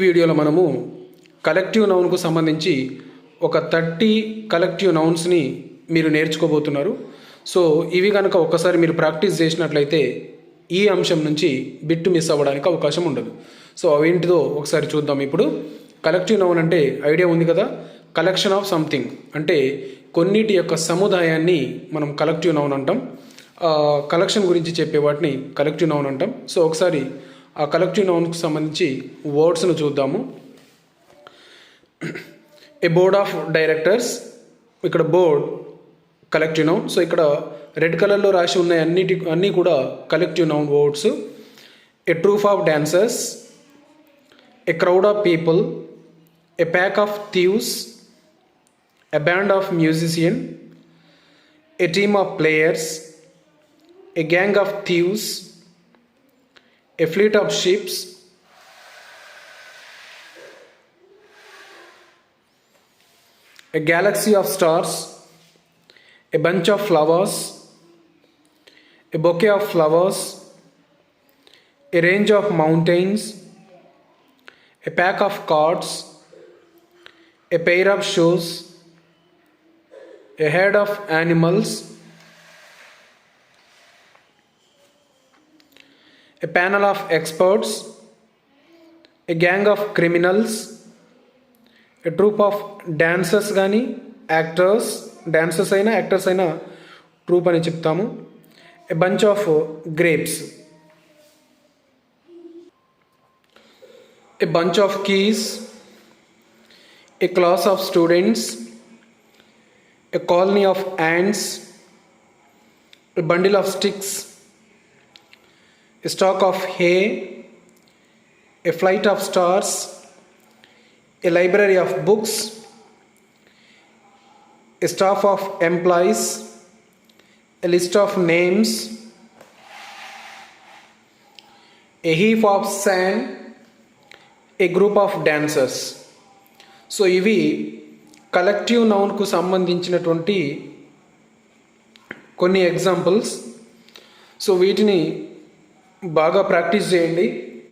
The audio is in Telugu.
వీడియోలో మనము కలెక్టివ్ నౌన్కు సంబంధించి ఒక థర్టీ కలెక్టివ్ నౌన్స్ని మీరు నేర్చుకోబోతున్నారు. సో ఇవి కనుక ఒక్కసారి మీరు ప్రాక్టీస్ చేసినట్లయితే ఈ అంశం నుంచి బిట్టు మిస్ అవ్వడానికి అవకాశం ఉండదు. సో అవేంటిదో ఒకసారి చూద్దాం ఇప్పుడు. కలెక్టివ్ నౌన్ అంటే ఐడియా ఉంది కదా? కలెక్షన్ ఆఫ్ సంథింగ్ అంటే కొన్నిటి యొక్క సముదాయాన్ని మనం కలెక్టివ్ నౌన్ అంటాం. కలెక్షన్ గురించి చెప్పే వాటిని కలెక్టివ్ నౌన్ అంటాం. సో ఒకసారి ఆ కలెక్టివ్ నౌన్కి సంబంధించి వర్డ్స్ను చూద్దాము. ఏ బోర్డ్ ఆఫ్ డైరెక్టర్స్ ఇక్కడ బోర్డ్ కలెక్టివ్ నౌన్ సో ఇక్కడ రెడ్ కలర్లో రాసి ఉన్న అన్నిటి అన్నీ కూడా collective noun words a troop of dancers a crowd of people a pack of thieves a band of musician a team of players a gang of thieves a fleet of ships, a galaxy of stars, a bunch of flowers, a bouquet of flowers, a range of mountains, a pack of cards, a pair of shoes, a herd of animals, a panel of experts, a gang of criminals, a troop of dancers కానీ యాక్టర్స్ డాన్సర్స్ అయినా యాక్టర్స్ అయినా ట్రూప్ అని చెప్తాము a bunch of grapes a bunch of keys a class of students a colony of ants, a bundle of sticks, a stalk of hay, a flight of stars, a library of books, a staff of employees, a list of names, a heap of sand, a group of dancers. So ఇవి కలెక్టివ్ నౌన్కు సంబంధించినటువంటి కొన్ని ఎగ్జాంపుల్స్ సో వీటిని బాగా ప్రాక్టీస్ చేయండి.